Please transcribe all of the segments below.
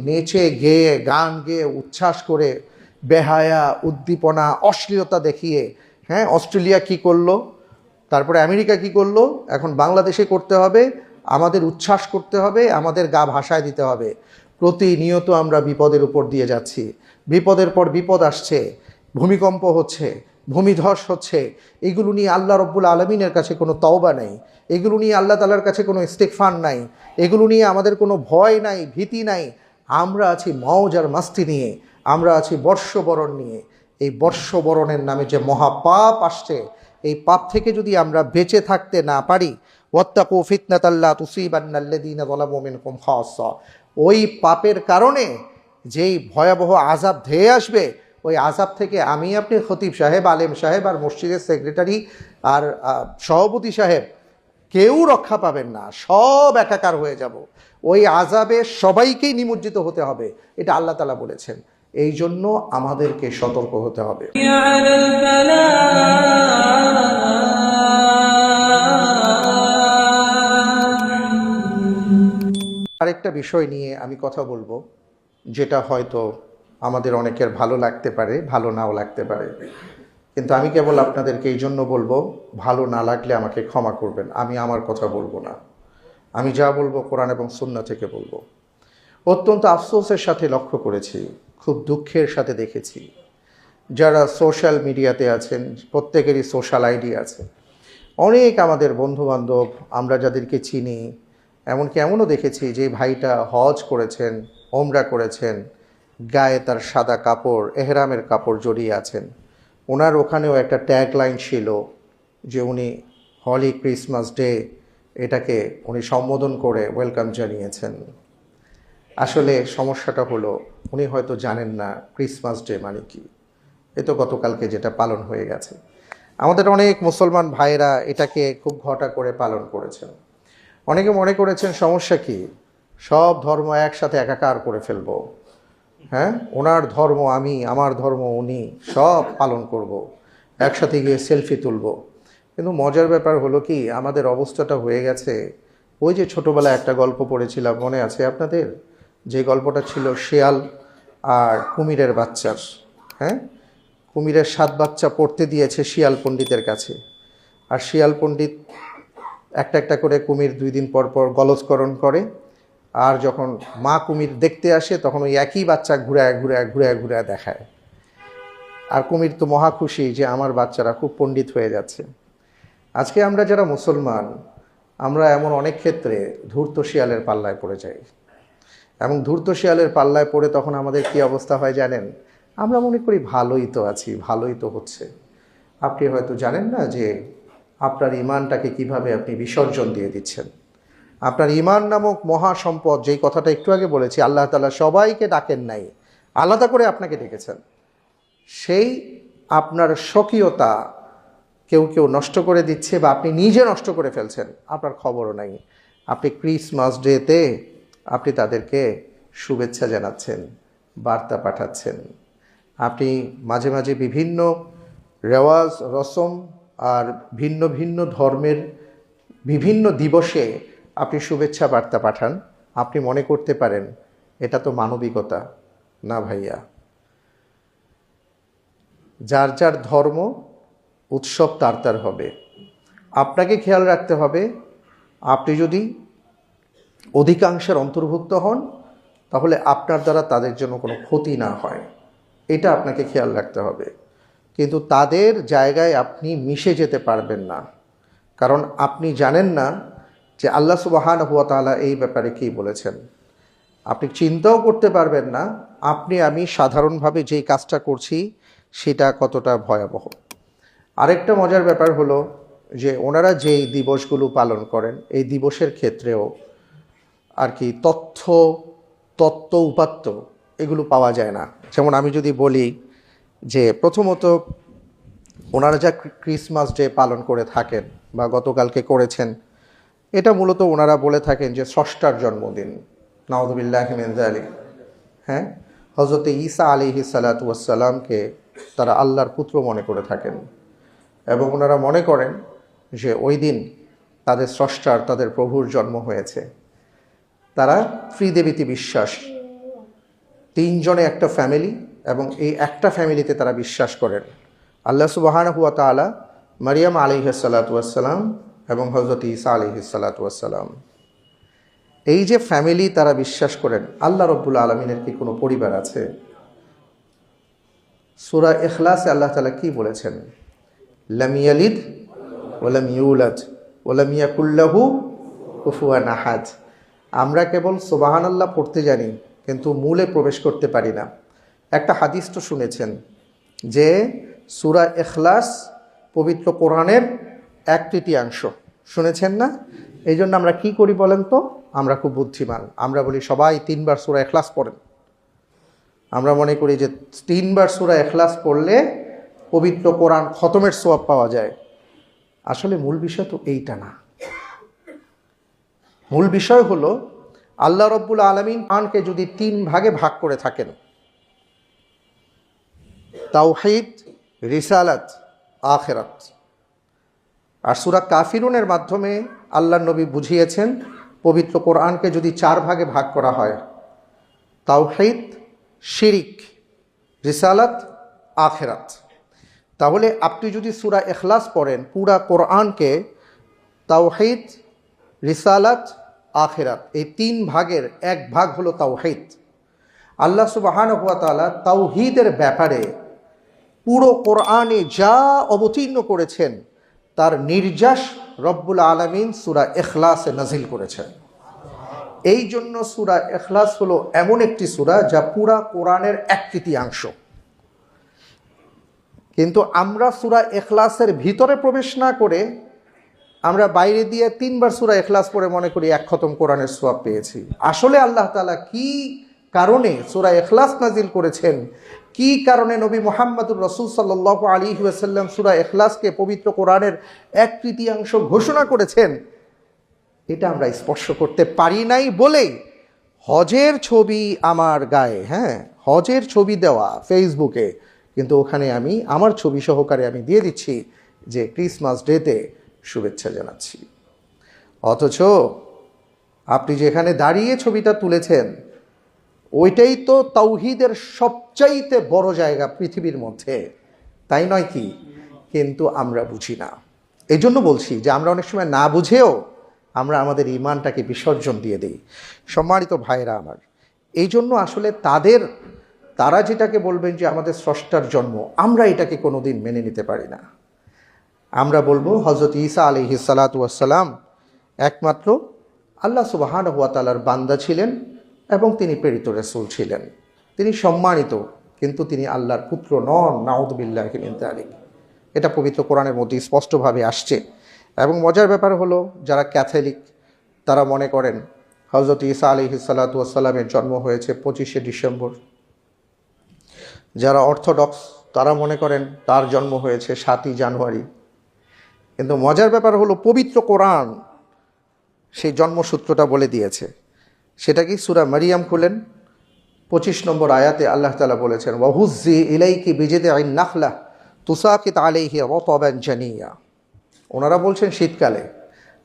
নেচে গেয়ে, গান গেয়ে, উচ্ছ্বাস করে, বেহায়া, উদ্দীপনা, অশ্লীলতা দেখিয়ে হ্যাঁ অস্ট্রেলিয়া কি করল? তারপরে আমেরিকা কি করল? এখন বাংলাদেশে করতে হবে, আমাদের উচ্ছ্বাস করতে হবে, আমাদের গা ভাষায় দিতে হবে। প্রতিনিয়ত আমরা বিপদের উপর দিয়ে যাচ্ছি। বিপদের পর বিপদ আসছে, ভূমিকম্প হচ্ছে, ভূমিধস হচ্ছে। এগুলো নিয়ে আল্লাহ রব্বুল আলমিনের কাছে কোনো তওবা নেই। এগুলো নিয়ে আল্লাহ তালার কাছে কোনো ইস্তেকফান নাই। এগুলো নিয়ে আমাদের কোনো ভয় নাই, ভীতি নাই। আমরা আছি মৌজ আর মাস্তি নিয়ে, আমরা আছি বর্ষবরণ নিয়ে। এই বর্ষবরণের নামে যে মহাপাপ আসছে, এই পাপ থেকে যদি আমরা বেঁচে থাকতে না পারি, ওয়াত্তাকু ফিতনাতাল্লাহ তুসিবান্নাল্লাযীনা যালামু মিনকুম খাসসা। ওই পাপের কারণে যেই ভয়াবহ আজাব ধেয়ে আসবে, ওই আজাব থেকে আমি আপনি খতিব সাহেব, আলেম সাহেব আর মসজিদের সেক্রেটারি আর সভাপতি সাহেব কেউ রক্ষা পাবেন না, সব একাকার হয়ে যাব। ওই আজাবে সবাইকেই নিমজ্জিত হতে হবে, এটা আল্লাহ তালা বলেছেন। এই জন্য আমাদেরকে সতর্ক হতে হবে। আরেকটা বিষয় নিয়ে আমি কথা বলব, যেটা হয়তো আমাদের অনেকের ভালো লাগতে পারে, ভালো নাও লাগতে পারে। কিন্তু আমি কেবল আপনাদেরকে এই জন্য বলব, ভালো না লাগলে আমাকে ক্ষমা করবেন। আমি আমার কথা বলব না। আমি যা বলব কোরআন এবং সুন্না থেকে বলব। অত্যন্ত আফসোসের সাথে লক্ষ্য করেছি, খুব দুঃখের সাথে দেখেছি। যারা সোশ্যাল মিডিয়াতে আছেন, প্রত্যেকেরই সোশ্যাল আইডি আছে। অনেক আমাদের বন্ধুবান্ধব, আমরা যাদেরকে চিনি, এমনকি এমনও দেখেছি যে ভাইটা হজ করেছেন, ওমরা করেছেন, গায়ে তার সাদা কাপড়, এহরামের কাপড় জড়িয়ে আছেন। ওনার ওখানেও একটা ট্যাগ লাইন ছিল যে উনি হলি ক্রিসমাস ডে এটাকে উনি সম্বোধন করে ওয়েলকাম জানিয়েছেন। আসলে সমস্যাটা হলো, উনি হয়তো জানেন না ক্রিসমাস ডে মানে কি। এ তো গতকালকে যেটা পালন হয়ে গেছে। আমাদের অনেক মুসলমান ভাইয়েরা এটাকে খুব ঘটা করে পালন করেছেন। অনেকে মনে করেছেন, সমস্যা কি? সব ধর্ম একসাথে একাকার করে ফেলব। হ্যাঁ? ওনার ধর্ম আমি, আমার ধর্ম উনি, সব পালন করব। একসাথে গিয়ে সেলফি তুলব। কিন্তু মজার ব্যাপার হলো কি, আমাদের অবস্থাটা হয়ে গেছে। ওই যে ছোটোবেলায় একটা গল্প পড়েছিলাম, মনে আছে আপনাদের? যে গল্পটা ছিল শেয়াল আর কুমিরের বাচ্চার হ্যাঁ? কুমিরের সাত বাচ্চা পড়তে দিয়েছে শিয়াল পণ্ডিতের কাছে। আর শিয়াল পণ্ডিত একটা একটা করে কুমির দুই দিন পর পর গলজকরণ করে। আর যখন মা কুমির দেখতে আসে, তখন ওই একই বাচ্চা ঘুরায় ঘুরায় ঘুরায় ঘুরায় দেখায়। আর কুমির তো মহা খুশি যে আমার বাচ্চারা খুব পণ্ডিত হয়ে যাচ্ছে। আজকে আমরা যারা মুসলমান, আমরা এমন অনেক ক্ষেত্রে ধূর্ত শিয়ালের পাল্লায় পড়ে যাই। এবং ধূর্ত শিয়ালের পাল্লায় পড়ে তখন আমাদের কি অবস্থা হয় জানেন? আমরা মনে করি ভালোই তো আছি, ভালোই তো হচ্ছে। আপনি হয়তো জানেন না যে আপনার ইমানটাকে কীভাবে আপনি বিসর্জন দিয়ে দিচ্ছেন। আপনার ইমান নামক মহা সম্পদ যেই কথাটা একটু আগে বলেছি, আল্লাহ তালা সবাইকে ডাকেন নাই, আলাদা করে আপনাকে ডেকেছেন। সেই আপনার স্বকীয়তা কেউ কেউ নষ্ট করে দিচ্ছে বা আপনি নিজে নষ্ট করে ফেলছেন, আপনার খবরও নাই। আপনি ক্রিসমাস ডেতে আপনি তাদেরকে শুভেচ্ছা জানাচ্ছেন, বার্তা পাঠাচ্ছেন। আপনি মাঝে মাঝে বিভিন্ন রেওয়াজ, রসম আর ভিন্ন ভিন্ন ধর্মের বিভিন্ন দিবসে আপনি শুভেচ্ছা বার্তা পাঠান। আপনি মনে করতে পারেন, এটা তো মানবিকতা। না ভাইয়া। যার যার ধর্ম, উৎসব তার তার হবে। আপনাকে খেয়াল রাখতে হবে, আপনি যদি অধিকাংশের অন্তর্ভুক্ত হন, তাহলে আপনার দ্বারা তাদের জন্য কোনো ক্ষতি না হয়। এটা আপনাকে খেয়াল রাখতে হবে। কিন্তু তাদের জায়গায় আপনি মিশে যেতে পারবেন না। কারণ আপনি জানেন না যে আল্লাহ সুবাহান হুয়া তাআলা এই ব্যাপারে কী বলেছেন? আপনি চিন্তাও করতে পারবেন না, আপনি, আমি সাধারণভাবে যেই কাজটা করছি সেটা কতটা ভয়াবহ। আরেকটা মজার ব্যাপার হলো যে ওনারা যেই দিবসগুলো পালন করেন, এই দিবসের ক্ষেত্রেও আর কি তথ্য, তত্ত্ব উপাত্ত এগুলো পাওয়া যায় না। যেমন আমি যদি বলি যে প্রথমত ওনারা যা ক্রিসমাস ডে পালন করে থাকেন বা গতকালকে করেছেন এটা মূলত ওনারা বলে থাকেন যে ষষ্ঠার জন্মদিন। নাউদুবিল্লাহ আলী হ্যাঁ? হজরতে ঈসা আলিহি সালাতামকে তারা আল্লাহর পুত্র মনে করে থাকেন। এবং ওনারা মনে করেন যে ওই দিন তাদের স্রষ্টার তাদের প্রভুর জন্ম হয়েছে। তারা ত্রিদেবীতে বিশ্বাস। তিনজনে একটা ফ্যামিলি এবং এই একটা ফ্যামিলিতে তারা বিশ্বাস করেন। আল্লাহ সুবাহান হুয়া তালা মারিয়াম আলিহাসাল্লাতুয়াসাল্লাম এবং হজরত ঈসা আলিহাসাল্লাতুয়াসাল্লাম এই যে ফ্যামিলি তারা বিশ্বাস করেন, আল্লাহ রব্বুল আলমিনের কি কোনো পরিবার আছে? সুরা এখলাসে আল্লাহ তালা কি বলেছেন? লামিয়ালিদ ওলাম ইউলাদ ওলাম ইয়াকুল্লাহু কুফুয়া নাহাজ আমরা কেবল সোবাহান আল্লাহ পড়তে জানি, কিন্তু মূলে প্রবেশ করতে পারি না। একটা হাদিস তো শুনেছেন যে সুরা এখলাস পবিত্র কোরআনের এক তৃতীয়াংশ। শুনেছেন না? এই জন্য আমরা কি করি বলেন তো? আমরা খুব বুদ্ধিমান। আমরা বলি, সবাই তিনবার সুরা এখলাস পড়েন। আমরা মনে করি যে তিনবার সুরা এখলাস পড়লে পবিত্র কোরআন খতমের সোয়াব পাওয়া যায়। আসলে মূল বিষয় তো এইটা না। মূল বিষয় হলো, আল্লাহ রব্বুল আলমিন আনকে যদি তিন ভাগে ভাগ করে থাকেন, তাওহিদ, রিসালাত, আখেরাত। আর সুরা কাফিরুনের মাধ্যমে আল্লাহ নবী বুঝিয়েছেন, পবিত্র কোরআনকে যদি চার ভাগে ভাগ করা হয়, তাওহিদ, শিরিক, রিসালাত, আখেরাত। তাহলে আপনি যদি সুরা এখলাস পড়েন, পুরা কোরআনকে তাওহিদ, রিসালাত, আখেরাত, এই তিন ভাগের এক ভাগ হলো তাওহিদ। আল্লাহ সুবাহান হুয়া তালা তাওহিদের ব্যাপারে পুরো কোরআনে যা অবতীর্ণ করেছেন তার নির্যাস রব্বুল আলমিন সুরা এখলাসে নাজিল করেছেন এই জন্য সুরা এখলাস হলো এমন একটি সুরা যা পুরা কোরআনের এক তৃতীয়াংশ। কিন্তু আমরা সুরা এখলাসের ভিতরে প্রবেশ না করে আমরা বাইরে দিয়ে তিনবার সুরা এখলাস পড়ে মনে করি এক খতম কোরআনের সোয়াব পেয়েছি। আসলে আল্লাহ তালা কি কারণে সুরা এখলাস নাজিল করেছেন কি কারণে নবী মোহাম্মদুর রসুল সাল্লাহ আলী ওয়াসাল্লাম সুরা এখলাসকে পবিত্র কোরআনের এক তৃতীয়াংশ ঘোষণা করেছেন, এটা আমরা স্পর্শ করতে পারি নাই বলেই হজের ছবি আমার গায়ে হ্যাঁ হজের ছবি দেওয়া ফেসবুকে, কিন্তু ওখানে আমি আমার ছবি সহকারে আমি দিয়ে দিচ্ছি যে ক্রিসমাস ডেতে শুভেচ্ছা জানাচ্ছি। অথচ আপনি যেখানে দাঁড়িয়ে ছবিটা তুলেছেন ওইটাই তো তাওহিদের সবচাইতে বড় জায়গা পৃথিবীর মধ্যে। তাই নয় কি? কিন্তু আমরা বুঝি না। এই জন্য বলছি যে আমরা অনেক সময় না বুঝেও আমরা আমাদের ইমানটাকে বিসর্জন দিয়ে দিই। সম্মানিত ভাইরা আমার এই জন্য আসলে তাদের, তারা যেটাকে বলবেন যে আমাদের স্রষ্টার জন্ম, আমরা এটাকে কোনোদিন মেনে নিতে পারি না। আমরা বলব হজরত ঈসা আলহি সালাতাম একমাত্র আল্লাহ সুবাহান হুয়া তালার বান্দা ছিলেন। এবং তিনি প্রেরিত রসুল ছিলেন। তিনি সম্মানিত, কিন্তু তিনি আল্লাহর পুত্র নন নাউদুবিল্লাহ আলী এটা পবিত্র কোরআনের মধ্যে স্পষ্টভাবে আসছে। এবং মজার ব্যাপার হলো, যারা ক্যাথলিক, তারা মনে করেন হজরত ঈসা আলী সালাতামের জন্ম হয়েছে পঁচিশে ডিসেম্বর। যারা অর্থোডক্স, তারা মনে করেন, তার জন্ম হয়েছে সাতই জানুয়ারি। কিন্তু মজার ব্যাপার হলো, পবিত্র কোরআন সেই জন্মসূত্রটা বলে দিয়েছে। সেটা কি সুরা মারিয়াম খুলেন? পঁচিশ নম্বর আয়াতে আল্লাহ তালা বলেছেন ওয়াহুজি ইলাইকি বিজেদে আইন নাখলা তুসাকিত আলাইহি রতবান জানিয়া। ওনারা বলছেন শীতকালে।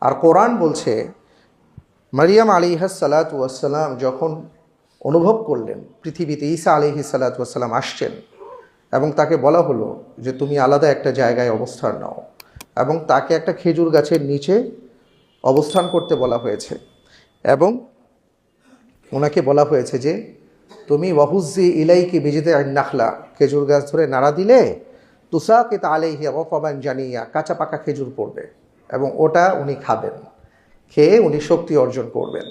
আর কোরআন বলছে, মারিয়াম আলিহাস সালাত ওয়াসালাম যখন অনুভব করলেন, পৃথিবীতে ঈসা আলিহি সালাত ওয়াসালাম আসছেন এবং তাকে বলা হলো যে তুমি আলাদা একটা জায়গায় অবস্থান নাও এবং তাকে একটা খেজুর গাছের নিচে অবস্থান করতে বলা হয়েছে এবং ওনাকে বলা হয়েছে যে, তুমি ওয়াহুজি ইলাইকি বিজিতে নাখলা, খেজুর গাছ ধরে নাড়া দিলে তুষাকে তালেহি অফাবান জানিয়া কাঁচা পাকা খেজুর পড়বে এবং ওটা উনি খাবেন, খেয়ে উনি শক্তি অর্জন করবেন।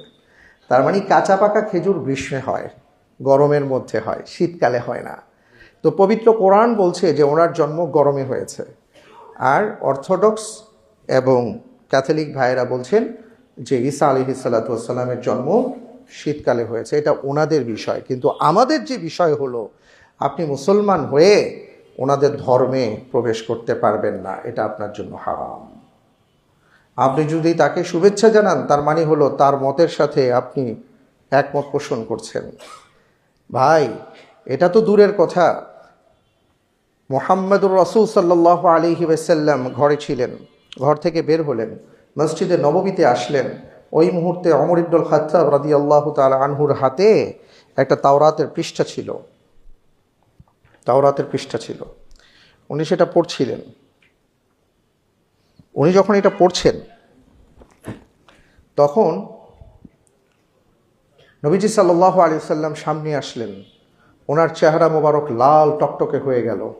তার মানে কাঁচা পাকা খেজুর গ্রীষ্মে হয়, গরমের মধ্যে হয়, শীতকালে হয় না। তো পবিত্র কোরআন বলছে যে ওনার জন্ম গরমে হয়েছে। আর অর্থোডক্স এবং ক্যাথলিক ভাইয়েরা বলছেন যে ঈসা আলী সাল্লাতামের জন্ম শীতকালে হয়েছে, এটা ওনাদের বিষয়। কিন্তু আমাদের যে বিষয় হলো, আপনি মুসলমান হয়ে ওনাদের ধর্মে প্রবেশ করতে পারবেন না, এটা আপনার জন্য হারাম। আপনি যদি তাকে শুভেচ্ছা জানান, তার মানে হলো তার মতের সাথে আপনি একমত পোষণ করছেন। ভাই, এটা তো দূরের কথা। মোহাম্মদুর রসুল সাল্লাহ আলিহি ওয়াসাল্লাম ঘরে ছিলেন, ঘর থেকে বের হলেন, মসজিদে নবমীতে আসলেন। ওই মুহূর্তে অমর ইবনুল খাত্তাব রাদি আল্লাহ তাল আনহুর হাতে একটা তাওরাতের পৃষ্ঠা ছিল। তাওরাতের পৃষ্ঠা ছিল। উনি সেটা পড়ছিলেন। উনি যখন এটা পড়ছেন, তখন নবীজি সাল্লাহ আলী সাল্লাম সামনে আসলেন। ওনার চেহারা মোবারক লাল টকটকে হয়ে গেল।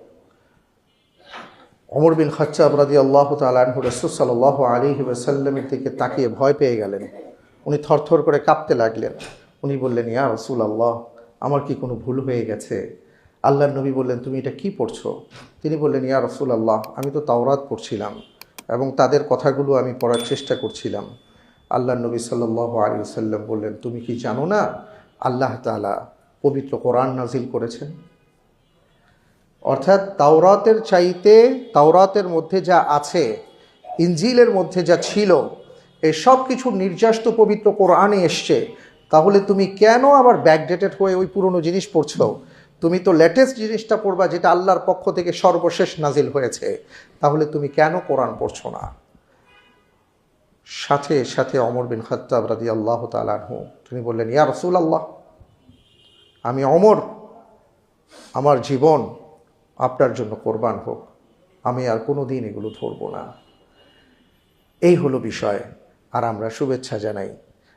অমর বিন খাচ্চাব রাদি আল্লাহ তালু রসুল সাল্লাহ আলী সাল্লামের দিকে তাকিয়ে ভয় পেয়ে গেলেন। উনি থরথর করে কাঁপতে লাগলেন। উনি বললেন, ইয়া রসুল আল্লাহ আমার কি কোনো ভুল হয়ে গেছে? আল্লাহর নবী বললেন, তুমি এটা কি পড়ছো? তিনি বললেন, ইয়া রসুল আল্লাহ আমি তো তাওরাত পড়ছিলাম এবং তাদের কথাগুলো আমি পড়ার চেষ্টা করছিলাম। আল্লাহ নবী সাল্লাহ আলী সাল্লাম বললেন, তুমি কি জানো না আল্লাহ তালা পবিত্র কোরআন নাজিল করেছেন? অর্থাৎ তাওরাতের চাইতে তাওরাতের মধ্যে যা আছে ইঞ্জিলের মধ্যে যা ছিল এই সব কিছু নির্যাস তো পবিত্র কোরআনে এসছে। তাহলে তুমি কেন আবার ব্যাকডেটেড হয়ে ওই পুরনো জিনিস পড়ছো? তুমি তো লেটেস্ট জিনিসটা পড়বা যেটা আল্লাহর পক্ষ থেকে সর্বশেষ নাজিল হয়েছে। তাহলে তুমি কেন কোরআন পড়ছো না? সাথে সাথে অমর বিন খত্তাব রাদি আল্লাহ তালাহু তিনি বললেন, ইয়া রসুল আল্লাহ আমি অমর, আমার জীবন আপনার জন্য কোরবান হোক। আমি আর কোনো দিন এগুলো ধরবো না। এই হলো বিষয়। আর আমরা শুভেচ্ছা জানাই।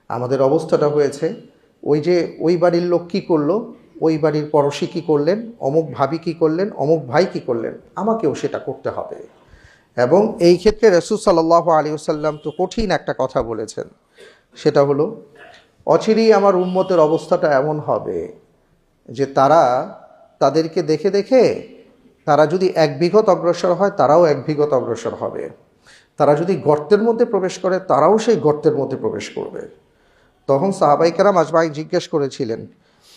আমাদের অবস্থাটা হয়েছে, ওই যে ওই বাড়ির লোক কী করল, ওই বাড়ির পড়শি কী করলেন, অমুক ভাবি কী করলেন, অমুক ভাই কী করলেন, আমাকেও সেটা করতে হবে। এবং এই ক্ষেত্রে রসুল সাল্লাহ আলী সাল্লাম তো কঠিন একটা কথা বলেছেন। সেটা হলো, অচিরেই আমার উন্মতের অবস্থাটা এমন হবে যে তারা তাদেরকে দেখে দেখে তারা যদি এক বিঘত অগ্রসর হয়, তারাও এক বিঘত অগ্রসর হবে। তারা যদি গর্তের মধ্যে প্রবেশ করে, তারাও সেই গর্তের মধ্যে প্রবেশ করবে। তখন সাহাবাইকারাম আজমাই জিজ্ঞেস করেছিলেন,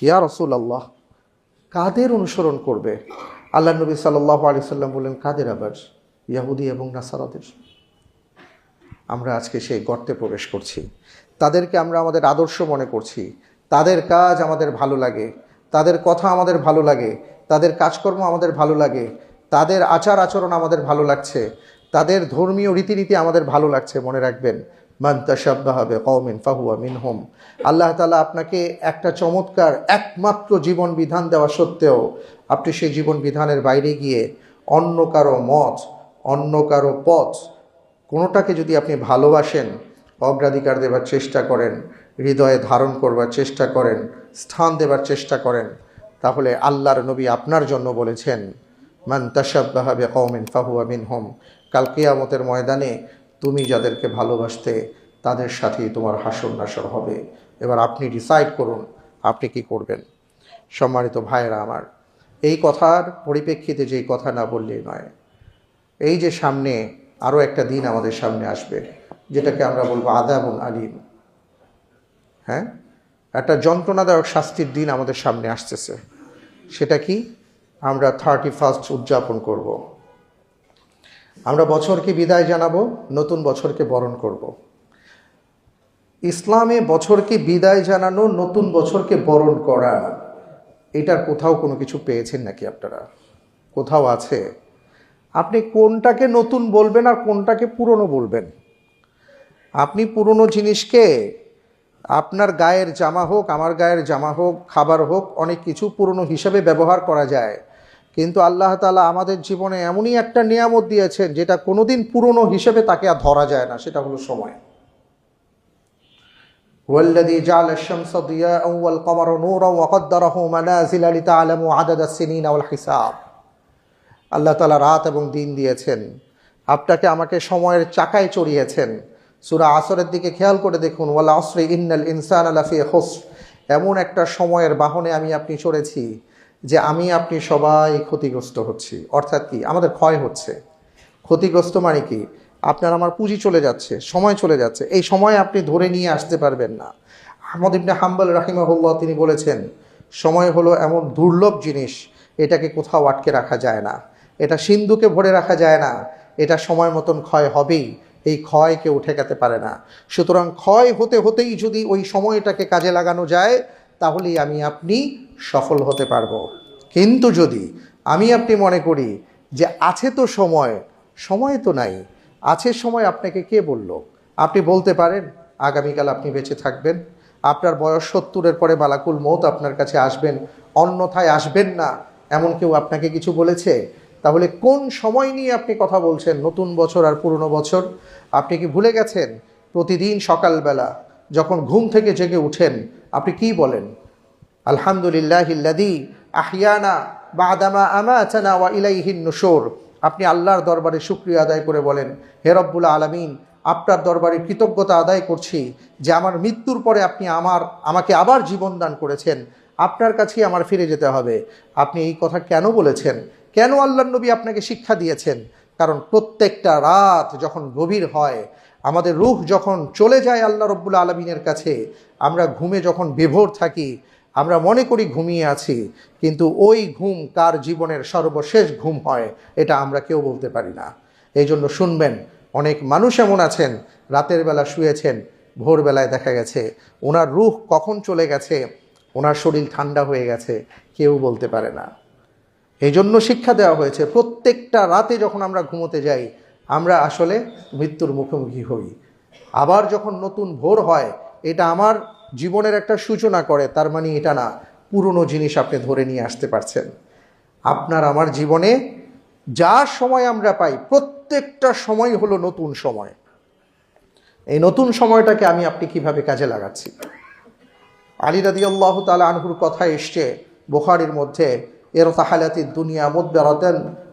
ইয়া রসুল আল্লাহ কাদের অনুসরণ করবে? আল্লাহ নবী সাল্লাহ আলি সাল্লাম বললেন, কাদের আবার? ইয়াহুদি এবং নাসারাদের? আমরা আজকে সেই গর্তে প্রবেশ করছি। তাদেরকে আমরা আমাদের আদর্শ মনে করছি। তাদের কাজ আমাদের ভালো লাগে। তাদের কথা আমাদের ভালো লাগে। তাদের কাজকর্ম আমাদের ভালো লাগে, তাদের আচার আচরণ আমাদের ভালো লাগছে, তাদের ধর্মীয় রীতিনীতি আমাদের ভালো লাগছে, মনে রাখবেন। মান তাসাব্বাহাবে কওমিন ফাহুয়া মিনহুম। আল্লাহ তালা আপনাকে একটা চমৎকার একমাত্র জীবন বিধান দেওয়া সত্ত্বেও আপনি সেই জীবন বিধানের বাইরে গিয়ে অন্য কারও মত, অন্য কারও পথ, কোনোটাকে যদি আপনি ভালোবাসেন, অগ্রাধিকার দেবার চেষ্টা করেন, হৃদয়ে ধারণ করবার চেষ্টা করেন, স্থান দেবার চেষ্টা করেন তাহলে আল্লাহর নবী আপনার জন্য বলেছেন, মান তাসাব্বাহাবে কওমিন ফাহুয়া মিনহুম। কাল কিয়ামতের ময়দানে তুমি যাদেরকে ভালোবাসতে, তাদের সাথেই তোমার হাসর নাসর হবে। এবার আপনি ডিসাইড করুন, আপনি কি করবেন? সম্মানিত ভাইয়েরা আমার, এই কথার পরিপ্রেক্ষিতে যেই কথা না বললেই নয়, এই যে সামনে আরও একটা দিন আমাদের সামনে আসবে, যেটাকে আমরা বলব আদাবুল আলিম। হ্যাঁ? একটা যন্ত্রণাদায়ক শাস্তির দিন আমাদের সামনে আসতেছে। সেটা কি আমরা থার্টি ফার্স্ট উদযাপন করব। আমরা বছরকে বিদায় জানাব, নতুন বছরকে বরণ করব। ইসলামে বছরকে বিদায় জানানো, নতুন বছরকে বরণ করা, এটার কোথাও কোনো কিছু পেয়েছেন নাকি আপনারা কোথাও আছে আপনি কোনটাকে নতুন বলবেন আর কোনটাকে পুরনো বলবেন আপনি পুরনো জিনিসকে আপনার গায়ের জামা হোক আমার গায়ের জামা হোক খাবার হোক অনেক কিছু পুরনো হিসাবে ব্যবহার করা যায় কিন্তু আল্লাহ তালা আমাদের জীবনে এমনই একটা নিয়ামত দিয়েছেন যেটা কোনোদিন পুরনো হিসেবে তাকে আর ধরা যায় না সেটা হলো সময় والذي جعل الشمس ضياء والقمر نورا وقدره منازل لتعلموا عدد السنين والحساب আল্লাহ তালা রাত এবং দিন দিয়েছেন আপনাকে আমাকে সময়ের চাকায় চড়িয়েছেন সুরা আসরের দিকে খেয়াল করে দেখুন, ওয়ালা আসরে ইন্নাল ইনসান আলাফি হোস এমন একটা সময়ের বাহনে আমি আপনি চড়েছি যে আমি আপনি সবাই ক্ষতিগ্রস্ত হচ্ছি। অর্থাৎ কি? আমাদের ক্ষয় হচ্ছে। ক্ষতিগ্রস্ত মানে কি? আপনার আমার পুঁজি চলে যাচ্ছে, সময় চলে যাচ্ছে। এই সময় আপনি ধরে নিয়ে আসতে পারবেন না। আহমদ ইবনে হাম্বাল রাহিমাহুল্লাহ তিনি বলেছেন, সময় হলো এমন দুর্লভ জিনিস, এটাকে কোথাও আটকে রাখা যায় না। এটা সিন্ধুকে ভরে রাখা যায় না। এটা সময় মতন ক্ষয় হবেই। এই ক্ষয় কেউ ঠেকাতে পারে না। সুতরাং ক্ষয় হতে হতেই যদি ওই সময়টাকে কাজে লাগানো যায়, তাহলেই আমি আপনি সফল হতে পারব। কিন্তু যদি আমি আপনি মনে করি যে আছে তো সময় সময় তো নাই, আছে সময় আপনাকে কে বলল? আপনি বলতে পারেন, আগামীকাল আপনি বেঁচে থাকবেন, আপনার বয়স সত্তরের পরে বালাকুল মত আপনার কাছে আসবেন, অন্যথায় আসবেন না, এমন কেউ আপনাকে কিছু বলেছে? তাহলে কোন সময় নিয়ে আপনি কথা বলছেন? নতুন বছর আর পুরনো বছর? আপনি কি ভুলে গেছেন? প্রতিদিন সকালবেলা যখন ঘুম থেকে জেগে উঠেন আপনি কি বলেন? আলহামদুলিল্লাহ ইল্লাদি আহিয়ানা বাদামা আমাতানা ওয়া ইলাইহিন নুশুর। আপনি আল্লাহর দরবারে শুক্রিয়া আদায় করে বলেন, হে রব্বুল আলামিন, আপনার দরবারে কৃতজ্ঞতা আদায় করছি যে আমার মৃত্যুর পরে আপনি আমার, আমাকে আবার জীবন দান করেছেন। আপনার কাছেই আমার ফিরে যেতে হবে। আপনি এই কথা কেন বলেছেন? কেন আল্লাহ নবী আপনাকে শিক্ষা দিয়েছেন? কারণ প্রত্যেকটা রাত যখন গভীর হয়, আমাদের রূহ যখন চলে যায় আল্লাহ রব্বুল আলমিনের কাছে, আমরা ঘুমে যখন বিভোর থাকি, আমরা মনে করি ঘুমিয়ে আছি, কিন্তু ওই ঘুম কার জীবনের সর্বশেষ ঘুম হয়, এটা আমরা কেউ বলতে পারি না। এই জন্য শুনবেন, অনেক মানুষ এমন আছেন, রাতের বেলা শুয়েছেন ভোরবেলায় দেখা গেছে, ওনার রুহ কখন চলে গেছে, ওনার শরীর ঠান্ডা হয়ে গেছে, কেউ বলতে পারে না। এই জন্য শিক্ষা দেওয়া হয়েছে, প্রত্যেকটা রাতে যখন আমরা ঘুমোতে যাই, আমরা আসলে মৃত্যুর মুখোমুখি হই। আবার যখন নতুন ভোর হয়, এটা আমার জীবনের একটা সূচনা করে, তার মানে এটা না, পুরনো জিনিস আপনি ধরে নিয়ে আসতে পারছেন। আপনার আমার জীবনে যা সময় আমরা পাই, প্রত্যেকটা সময় হলো নতুন সময়। এই নতুন সময়টাকে আমি আপনি কীভাবে কাজে লাগাচ্ছি? আলী রাদি আল্লাহ তালা আনহুর কথা এসছে, বোখারির মধ্যে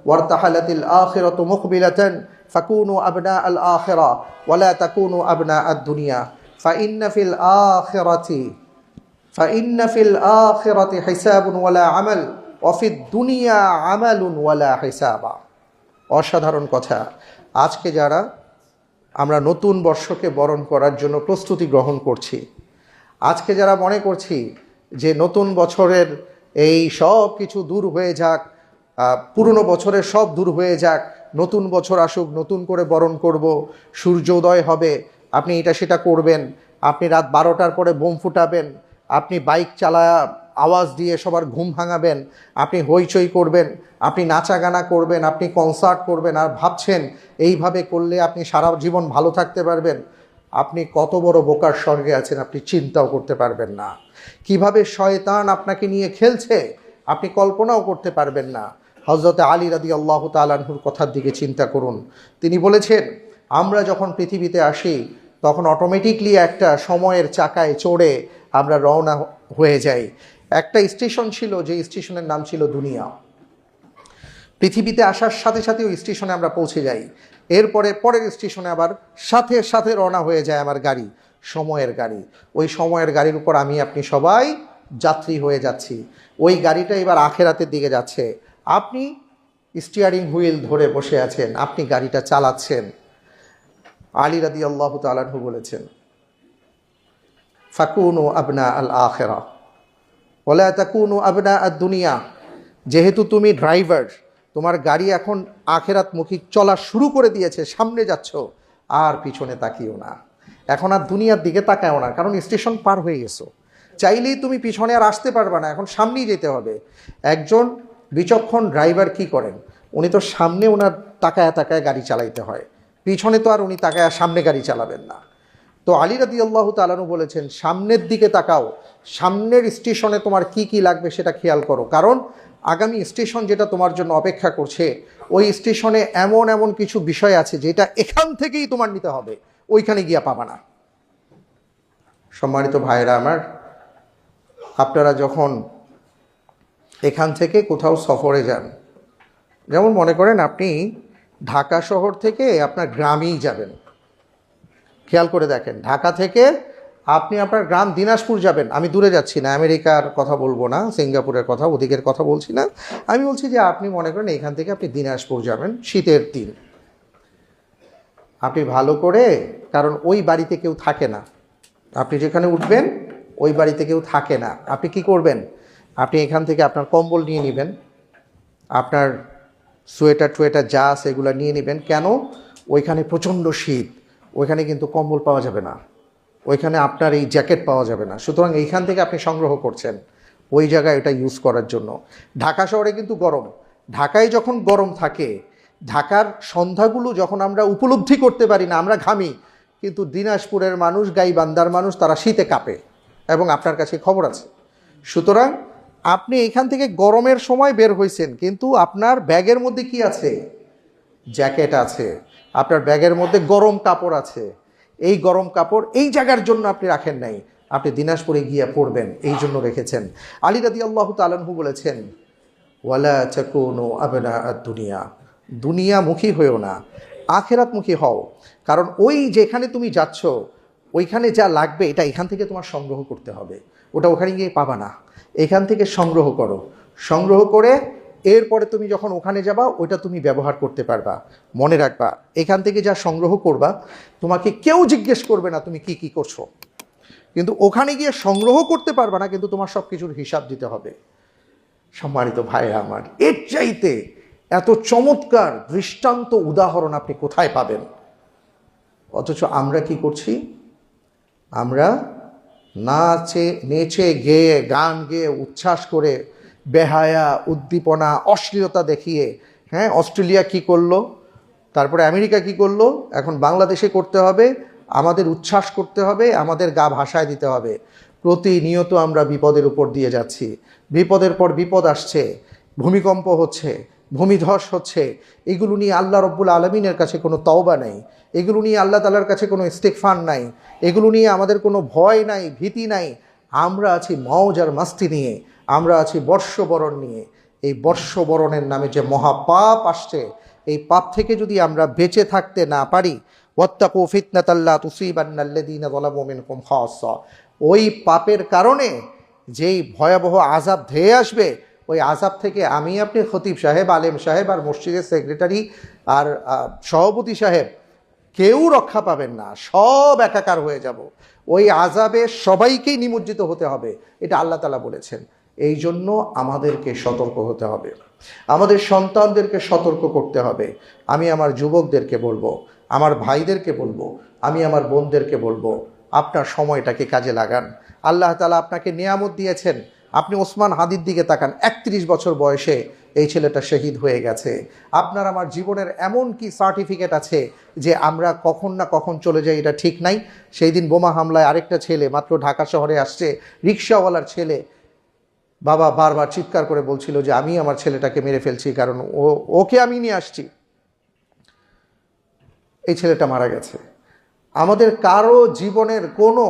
ওয়ার তাহালাতিল আখিরত মুখবিলাতেন, ফাকুনু আবনা আল আখিরা, ওয়ালা তাকুনু আবনা আদ দুনিয়া। ফাইন্না ফিল আখিরাতি, ফাইন্না ফিল আখিরাতি হিসাবুন ওয়ালা আমাল ওয়াফিদ দুনিয়া আমালুন ওয়ালা হিসাবা। অসাধারণ কথা। আজকে যারা আমরা নতুন বর্ষকে বরণ করার জন্য প্রস্তুতি গ্রহণ করছি, আজকে যারা মনে করছি যে নতুন বছরের এই সব কিছু দূর হয়ে যাক পুরনো বছরের সব দূর হয়ে যাক, নতুন বছর আসুক, নতুন করে বরণ করব, সূর্যোদয় হবে, আপনি এটা সেটা করবেন, আপনি রাত বারোটার পরে বোম ফুটাবেন, আপনি বাইক চালা, আওয়াজ দিয়ে সবার ঘুম ভাঙাবেন, আপনি হইচই করবেন, আপনি নাচা গানা করবেন, আপনি কনসার্ট করবেন, আর ভাবছেন, এইভাবে করলে আপনি সারা জীবন ভালো থাকতে পারবেন। আপনি কত বড় বোকার স্বর্গে আছেন আপনি চিন্তাও করতে পারবেন না। কীভাবে শয়তান আপনাকে নিয়ে খেলছে আপনি কল্পনাও করতে পারবেন না। হজরতে আলী রাদি আল্লাহ তালাহুর কথার দিকে চিন্তা করুন। তিনি বলেছেন, আমরা যখন পৃথিবীতে আসি, তখন অটোমেটিকলি একটা সময়ের চাকায় চড়ে আমরা রওনা হয়ে যাই। একটা স্টেশন ছিল, যে স্টেশনের নাম ছিল দুনিয়া। পৃথিবীতে আসার সাথে সাথে ওই স্টেশনে আমরা পৌঁছে যাই। এরপরে পরের স্টেশনে আবার সাথে সাথে রওনা হয়ে যায় আমার গাড়ি, সময়ের গাড়ি। ওই সময়ের গাড়ির উপর আমি আপনি সবাই যাত্রী হয়ে যাচ্ছি। ওই গাড়িটা এবার আখেরাতের দিকে যাচ্ছে। আপনি স্টিয়ারিং হুইল ধরে বসে আছেন, আপনি গাড়িটা চালাচ্ছেন। আলী রাদি আল্লাহ তালাহু বলেছেন, ফাকুনু আবনা আল আখেরা ওলা তাকুনু আবনা আর দুনিয়া। যেহেতু তুমি ড্রাইভার তোমার গাড়ি এখন আখেরাতমুখী চলা শুরু করে দিয়েছে, সামনে যাচ্ছ, আর পিছনে তাকিও না। এখন আর দুনিয়ার দিকে তাকাও না, কারণ স্টেশন পার হয়ে গেছো। চাইলেই তুমি পিছনে আর আসতে পারবে না, এখন সামনেই যেতে হবে। একজন বিচক্ষণ ড্রাইভার কি করেন? উনি তো সামনে ওনার তাকায় তাকায় গাড়ি চালাইতে হয়। পিছনে তো আর উনি তাকায় সামনে গাড়ি চালাবেন না। তো আলী রাদি আল্লাহ তালানু বলেছেন, সামনের দিকে তাকাও, সামনের স্টেশনে তোমার কি কি লাগবে সেটা খেয়াল করো। কারণ আগামী স্টেশন যেটা তোমার জন্য অপেক্ষা করছে, ওই স্টেশনে এমন এমন কিছু বিষয় আছে যেটা এখান থেকেই তোমার নিতে হবে। ওইখানে গিয়া পাবা না। সম্মানিত ভাইরা আমার, আপনারা যখন এখান থেকে কোথাও সফরে যান, যেমন মনে করেন আপনি ঢাকা শহর থেকে আপনার গ্রামেই যাবেন। খেয়াল করে দেখেন, ঢাকা থেকে আপনি আপনার গ্রাম দিনাজপুর যাবেন, আমি দূরে যাচ্ছি না, আমেরিকার কথা বলব না, সিঙ্গাপুরের কথা, ওদিকের কথা বলছি না। আমি বলছি যে আপনি মনে করেন এখান থেকে আপনি দিনাজপুর যাবেন, শীতের দিন। আপনি ভালো করে, কারণ ওই বাড়িতে কেউ থাকে না। আপনি যেখানে উঠবেন, ওই বাড়িতে কেউ থাকে না। আপনি কি করবেন? আপনি এখান থেকে আপনার কম্বল নিয়ে নেবেন, আপনার সোয়েটার টুয়েটার যা এগুলো নিয়ে নেবেন। কেন? ওইখানে প্রচণ্ড শীত, ওইখানে কিন্তু কম্বল পাওয়া যাবে না। ওইখানে আপনার এই জ্যাকেট পাওয়া যাবে না। সুতরাং এইখান থেকে আপনি সংগ্রহ করছেন। ওই জায়গায় এটা ইউজ করার জন্য। ঢাকা শহরে কিন্তু গরম। ঢাকায় যখন গরম থাকে, ঢাকার সন্ধ্যাগুলো যখন আমরা উপলব্ধি করতে পারি না, আমরা ঘামি, কিন্তু দিনাজপুরের মানুষ গাইবান্দার মানুষ, তারা শীতে কাঁপে এবং আপনার কাছে খবর আছে। সুতরাং আপনি এখান থেকে গরমের সময় বের হয়েছেন কিন্তু আপনার ব্যাগের মধ্যে কি আছে? জ্যাকেট আছে। আপনার ব্যাগের মধ্যে গরম কাপড় আছে। এই গরম কাপড় এই জায়গার জন্য আপনি রাখেন নাই। আপনি দিনাজপুরে গিয়ে পড়বেন এই জন্য রেখেছেন। আলী রাদি আল্লাহ তালানহু বলেছেন, ওয়ালা চাকুনো আবেনা দুনিয়া। দুনিয়ামুখী হয়েও না, আখেরাতমুখী হও। কারণ ওই যেখানে তুমি যাচ্ছ, ওইখানে যা লাগবে, এটা এখান থেকে তোমার সংগ্রহ করতে হবে। ওটা ওখানে গিয়ে পাবা না। এখান থেকে সংগ্রহ করো। সংগ্রহ করে এরপরে তুমি যখন ওখানে যাবা, ওইটা তুমি ব্যবহার করতে পারবা। মনে রাখবা, এখান থেকে যা সংগ্রহ করবা, তোমাকে কেউ জিজ্ঞেস করবে না তুমি কি কি করছ। কিন্তু ওখানে গিয়ে সংগ্রহ করতে পারবা না, কিন্তু তোমার সব কিছুর হিসাব দিতে হবে। সম্মানিত ভাইরা আমার, এর চাইতে এত চমৎকার, দৃষ্টান্ত উদাহরণ আপনি কোথায় পাবেন? অথচ আমরা কি করছি? আমরা নাচে, নেচে, গেয়ে, গান গেয়ে, উচ্ছ্বাস করে বেহায়া, উদ্দীপনা, অশ্লীলতা দেখিয়ে হ্যাঁ অস্ট্রেলিয়া কি করল? তারপরে আমেরিকা কি করল? এখন বাংলাদেশে করতে হবে, আমাদের উচ্ছ্বাস করতে হবে, আমাদের গা ভাষায় দিতে হবে। প্রতিনিয়ত আমরা বিপদের উপর দিয়ে যাচ্ছি। বিপদের পর বিপদ আসছে, ভূমিকম্প হচ্ছে, ভূমিধস হচ্ছে। এগুলো নিয়ে আল্লাহ রব্বুল আলমিনের কাছে কোনো তওবা নাই। এগুলো নিয়ে আল্লাহ তালার কাছে কোনো ইস্তেকফান নাই। এগুলো নিয়ে আমাদের কোনো ভয় নাই, ভীতি নাই। আমরা আছি মৌজ আর মাস্তি নিয়ে। আমরা আছি বর্ষবরণ নিয়ে। এই বর্ষবরণের নামে যে মহাপাপ আসছে, এই পাপ থেকে যদি আমরা বেঁচে থাকতে না পারি, ওয়াত্তাকু ফিতনাতাল্লাহ তুসিবান্নাল্লাযীনা যালামু মিনকুম খাসসা। ওই পাপের কারণে যেই ভয়াবহ আজাব ধেয়ে আসবে, ওই আজাব থেকে আমি আপনি খতিব সাহেব, আলেম সাহেব আর মসজিদের সেক্রেটারি আর সভাপতি সাহেব কেউ রক্ষা পাবেন না, সব একাকার হয়ে যাব। ওই আজাবে সবাইকেই নিমজ্জিত হতে হবে, এটা আল্লাহ তালা বলেছেন। এই জন্য আমাদেরকে সতর্ক হতে হবে। আমাদের সন্তানদেরকে সতর্ক করতে হবে। আমি আমার যুবকদেরকে বলব, আমার ভাইদেরকে বলব, আমি আমার বোনদেরকে বলব, আপনার সময়টাকে কাজে লাগান। আল্লাহ তালা আপনাকে নিয়ামত দিয়েছেন। আপনি ওসমান হাদির দিকে তাকান। একত্রিশ বছর বয়সে এই ছেলেটা শহীদ হয়ে গেছে। আপনার আমার জীবনের এমন কি সার্টিফিকেট আছে যে আমরা কখন না কখন চলে যাই এটা ঠিক নাই? সেই দিন বোমা হামলায় আরেকটা ছেলে, মাত্র ঢাকা শহরে আসছে, রিক্সাওয়ালার ছেলে বাবা বারবার চিৎকার করে বলছিল যে আমি আমার ছেলেটাকে মেরে ফেলছি, কারণ ও, ওকে আমি নিয়ে আসছি। এই ছেলেটা মারা গেছে। আমাদের কারও জীবনের কোনো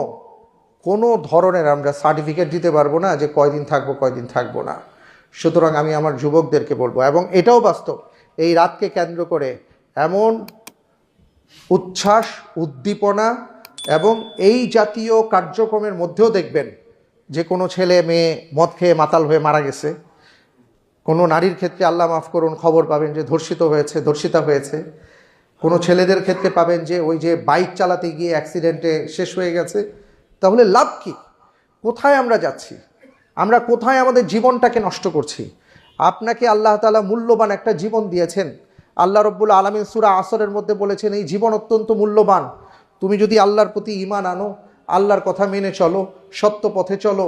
কোনো ধরনের আমরা সার্টিফিকেট দিতে পারব না যে কয়দিন থাকব কয়দিন থাকব না। সুতরাং আমি আমার যুবকদেরকে বলব, এবং এটাও বাস্তব, এই রাতকে কেন্দ্র করে এমন উচ্ছ্বাস, উদ্দীপনা, এবং এই জাতীয় কার্যক্রমের মধ্যেও দেখবেন যে কোনো ছেলে মেয়ে মদ খেয়ে মাতাল হয়ে মারা গেছে, কোনো নারীর ক্ষেত্রে আল্লাহ মাফ করুন, খবর পাবেন যে ধর্ষিত হয়েছে, ধর্ষিতা হয়েছে। কোনো ছেলেদের ক্ষেত্রে পাবেন যে ওই যে বাইক চালাতে গিয়ে অ্যাক্সিডেন্টে শেষ হয়ে গেছে। তাহলে লাভ কি? কোথায় আমরা যাচ্ছি? আমরা কোথায় আমাদের জীবনটাকে নষ্ট করছি? আপনাকে আল্লাহ তালা মূল্যবান একটা জীবন দিয়েছেন। আল্লাহ রব্বুল আলমিন সুরা আসরের মধ্যে বলেছেন, এই জীবন অত্যন্ত মূল্যবান। তুমি যদি আল্লাহর প্রতি ইমান আনো, আল্লাহর কথা মেনে চলো। সত্য পথে চলো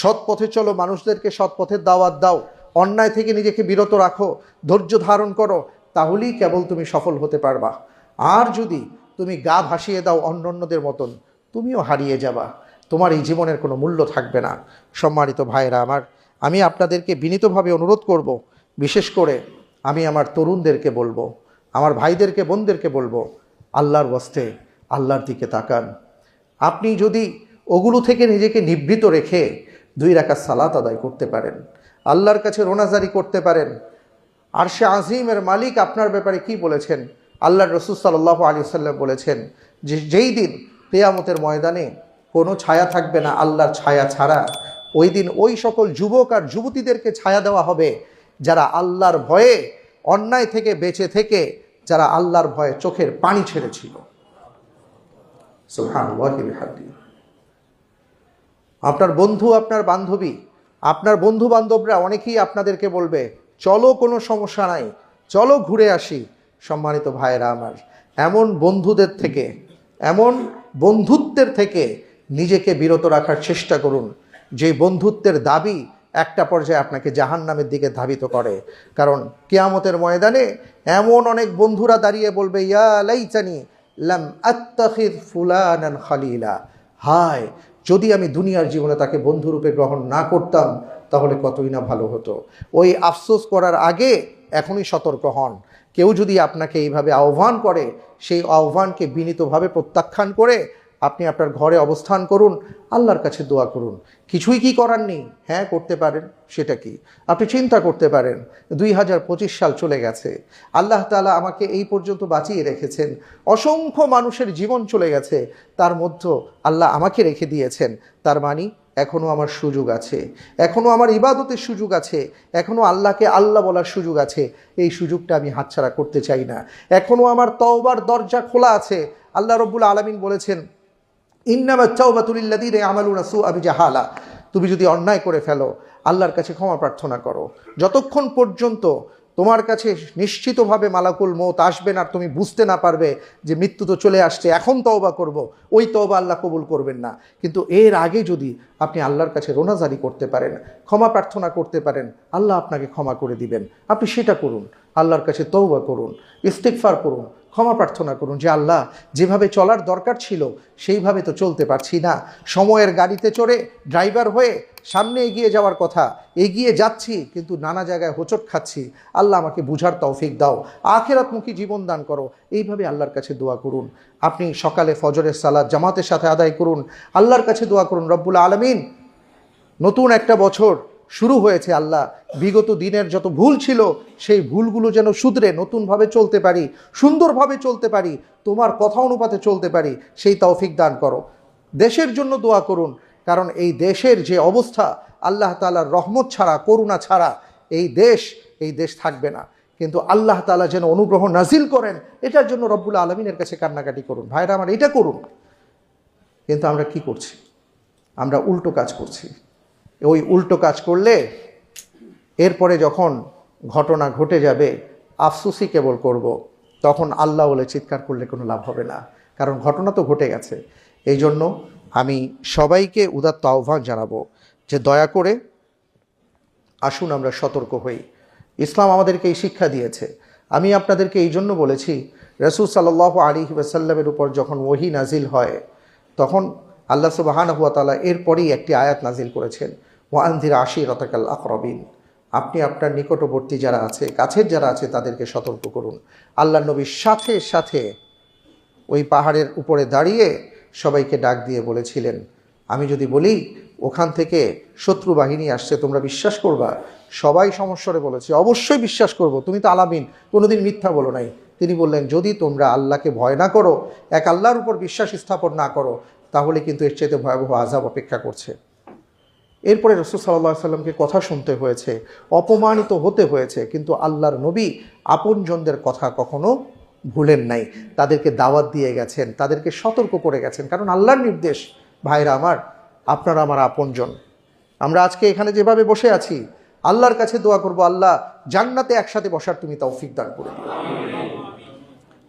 সৎ পথে চলো, মানুষদেরকে সৎ পথের দাওয়াত দাও, অন্যায় থেকে নিজেকে বিরত রাখো, ধৈর্য ধারণ করো, তাহলেই কেবল তুমি সফল হতে পারবা। আর যদি তুমি গা ভাসিয়ে দাও অন্য অন্যদের মতন, তুমিও হারিয়ে যাবা। তোমার এই জীবনের কোনো মূল্য থাকবে না। সম্মানিত ভাইরা আমার, আমি আপনাদেরকে বিনীতভাবে অনুরোধ করব, বিশেষ করে আমি আমার তরুণদেরকে বলব, আমার ভাইদেরকে, বোনদেরকে বলব, আল্লাহর বস্তে আল্লাহর দিকে তাকান। আপনি যদি ওগুলো থেকে নিজেকে নিবৃত রেখে দুই রাকাত সালাত আদায় করতে পারেন। আল্লাহর কাছে রোনাজারি করতে পারেন। আর সে আজিমের মালিক আপনার ব্যাপারে কি বলেছেন? আল্লাহ রসুল সাল্লাহ আলী সাল্লাম বলেছেন যে, যেই দিন পেয়ামতের ময়দানে কোনো ছায়া থাকবে না, আল্লাহর ছায়া ছাড়া, ওই দিন ওই সকল যুবক আর যুবতীদেরকে ছায়া দেওয়া হবে যারা আল্লাহর ভয়ে, অন্যায় থেকে বেঁচে থেকে যারা আল্লাহর ভয়ে চোখের পানি ছেড়েছিল। বিহামদিহি। আপনার বন্ধু, আপনার বান্ধবী, আপনার বন্ধু বান্ধবরা অনেকেই আপনাদেরকে বলবে, চলো, কোনো সমস্যা নাই, চলো ঘুরে আসি। সম্মানিত ভাইয়েরা আমার, এমন বন্ধুদের থেকে, এমন বন্ধুত্বের থেকে নিজেকে বিরত রাখার চেষ্টা করুন। যে বন্ধুত্বের দাবি একটা পর্যায়ে আপনাকে জাহান নামের দিকে ধাবিত করে। কারণ কেয়ামতের ময়দানে এমন অনেক বন্ধুরা দাঁড়িয়ে বলবে, ইয়া লাইচানি লাম আত্তাখিদ ফুলানান খালিলা। হায় যদি আমি দুনিয়ার জীবনে তাকে বন্ধুরূপে গ্রহণ না করতাম, তাহলে কতই না ভালো হতো। ওই আফসোস করার আগে এখনই সতর্ক হন। কেউ যদি আপনাকে এইভাবে আহ্বান করে, সেই আহ্বানকে বিনীতভাবে প্রত্যাখ্যান করে আপনি আপনার ঘরে অবস্থান করুন, আল্লাহর কাছে দোয়া করুন। কিছুই কি করার নেই? হ্যাঁ করতে পারেন, সেটা কি? আপনি চিন্তা করতে পারেন, দুই হাজার পঁচিশ সাল চলে গেছে। আল্লাহ তালা আমাকে এই পর্যন্ত বাঁচিয়ে রেখেছেন। অসংখ্য মানুষের জীবন চলে গেছে, তার মধ্যে আল্লাহ আমাকে রেখে দিয়েছেন। তার মানে এখনও আমার সুযোগ আছে। এখনও আমার ইবাদতের সুযোগ আছে। এখনও আল্লাহকে আল্লাহ বলার সুযোগ আছে। এই সুযোগটা আমি হাতছাড়া করতে চাই না। এখনও আমার তওবার দরজা খোলা আছে। আল্লাহ রব্বুল আলমিন বলেছেন সু জাহালা তুমি যদি অন্যায় করে ফেলো, আল্লাহর কাছে ক্ষমা প্রার্থনা করো। যতক্ষণ পর্যন্ত তোমার কাছে নিশ্চিতভাবে মালাকুল মৌত আসবেন আর তুমি বুঝতে না পারবে যে মৃত্যু তো চলে আসছে, এখন তওবা করব, ওই তওবা আল্লাহ কবুল করবেন না। কিন্তু এর আগে যদি আপনি আল্লাহর কাছে রোনাজারি করতে পারেন, ক্ষমা প্রার্থনা করতে পারেন, আল্লাহ আপনাকে ক্ষমা করে দিবেন। আপনি সেটা করুন, আল্লাহর কাছে তৌবা করুন ইস্তেকফার করুন ক্ষমা প্রার্থনা করুন যে আল্লাহ, যেভাবে চলার দরকার ছিল, সেইভাবে তো চলতে পারছি না। সময়ের গাড়িতে চড়ে ড্রাইভার হয়ে সামনে এগিয়ে যাওয়ার কথা, এগিয়ে যাচ্ছি, কিন্তু নানা জায়গায় হোঁচট খাচ্ছি। আল্লাহ আমাকে বুঝার তৌফিক দাও। আখেরাতমুখী জীবন দান করো। এইভাবে আল্লাহর কাছে দোয়া করুন। আপনি সকালে ফজরের সালাদ জামাতের সাথে আদায় করুন। আল্লাহর কাছে দোয়া করুন, রব্বুল আলমিন। নতুন একটা বছর শুরু হয়েছে আল্লাহ। বিগত দিনের যত ভুল ছিল, সেই ভুলগুলো যেন শুধরে নতুনভাবে চলতে পারি, সুন্দরভাবে চলতে পারি, তোমার কথা অনুপাতে চলতে পারি, সেই তৌফিক দান করো। দেশের জন্য দোয়া করুন, কারণ এই দেশের যে অবস্থা, আল্লাহ তালার রহমত ছাড়া, করুণা ছাড়া, এই দেশ এই দেশ থাকবে না। কিন্তু আল্লাহ তালা যেন অনুগ্রহ নাজিল করেন, এটার জন্য রব্বুল আলমিনের কাছে কান্নাকাটি করুন। ভাইরা আমার এটা করুন। কিন্তু আমরা কি করছি? আমরা উল্টো কাজ করছি। ওই উল্টো কাজ করলে এরপরে যখন ঘটনা ঘটে যাবে, আফসুসই কেবল করব। তখন আল্লাহ বলে চিৎকার করলে কোনো লাভ হবে না। কারণ ঘটনা তো ঘটে গেছে। এই জন্য আমি সবাইকে উদাত্ত আহ্বান জানাব যে দয়া করে আসুন আমরা সতর্ক হই। ইসলাম আমাদেরকে এই শিক্ষা দিয়েছে। আমি আপনাদেরকে এই জন্য বলেছি, রসুল সাল্লাহ আলী ওয়াসাল্লামের উপর যখন ওহি নাজিল হয়, তখন আল্লাহ সুবাহান হুয়া এরপরেই একটি আয়াত নাজিল করেছেন। ওয়ানধির আশি রতাকাল আকরবিন। আপনি আপনার নিকটবর্তী যারা আছে, কাছের যারা আছে, তাদেরকে সতর্ক করুন। আল্লাহ নবীর সাথে সাথে ওই পাহাড়ের উপরে দাঁড়িয়ে সবাইকে ডাক দিয়ে বলেছিলেন, আমি যদি বলি, ওখান থেকে শত্রু বাহিনী আসছে, তোমরা বিশ্বাস করবা? সবাই সমস্যরে বলেছে, অবশ্যই বিশ্বাস করব, তুমি তো আলামিন, কোনোদিন মিথ্যা বলো নাই। তিনি বললেন, যদি তোমরা আল্লাহকে ভয় না করো, এক আল্লাহর উপর বিশ্বাস স্থাপন না করো, তাহলে কিন্তু এর চাইতে ভয়াবহ আজাব অপেক্ষা করছে। এরপরে রসুল সাল্লাহ সাল্লামকে কথা শুনতে হয়েছে, অপমানিত হতে হয়েছে, কিন্তু আল্লাহর নবী আপনজনদের কথা কখনো ভুলেন নাই। তাদেরকে দাওয়াত দিয়ে গেছেন, তাদেরকে সতর্ক করে গেছেন, কারণ আল্লাহর নির্দেশ, ভাইরা আমার, আপনারা আমার আপনজন। আমরা আজকে এখানে যেভাবে বসে আছি, আল্লাহর কাছে দোয়া করব, আল্লাহ জান্নাতে একসাথে বসার তুমি তৌফিক দান করে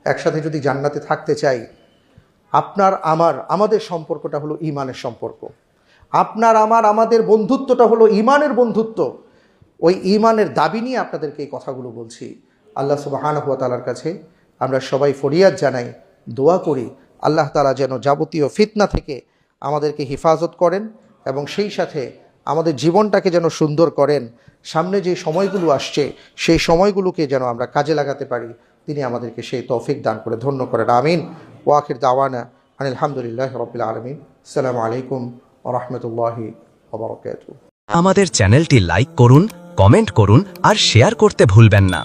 একসাথে যদি জান্নাতে থাকতে চাই, আপনার, আমার, আমাদের সম্পর্কটা হলো ইমানের সম্পর্ক। আপনার, আমার, আমাদের বন্ধুত্বটা হলো ইমানের বন্ধুত্ব। ওই ইমানের দাবি নিয়ে আপনাদেরকে এই কথাগুলো বলছি। আল্লাহ সুবাহান তালার কাছে আমরা সবাই ফরিয়াদ জানাই, দোয়া করি। আল্লাহ তালা যেন যাবতীয় ফিতনা থেকে আমাদেরকে হেফাজত করেন এবং সেই সাথে আমাদের জীবনটাকে যেন সুন্দর করেন। সামনে যে সময়গুলো আসছে, সেই সময়গুলোকে যেন আমরা কাজে লাগাতে পারি। তিনি আমাদেরকে সেই তৌফিক দান করে ধন্য করেন। আমিন। ওয়াকির দাওয়ানা আলহামদুলিল্লাহ রবিল আলমিন। সালামু আলাইকুম আমাদের চ্যানেলটি লাইক করুন কমেন্ট করুন আর শেয়ার করতে ভুলবেন না।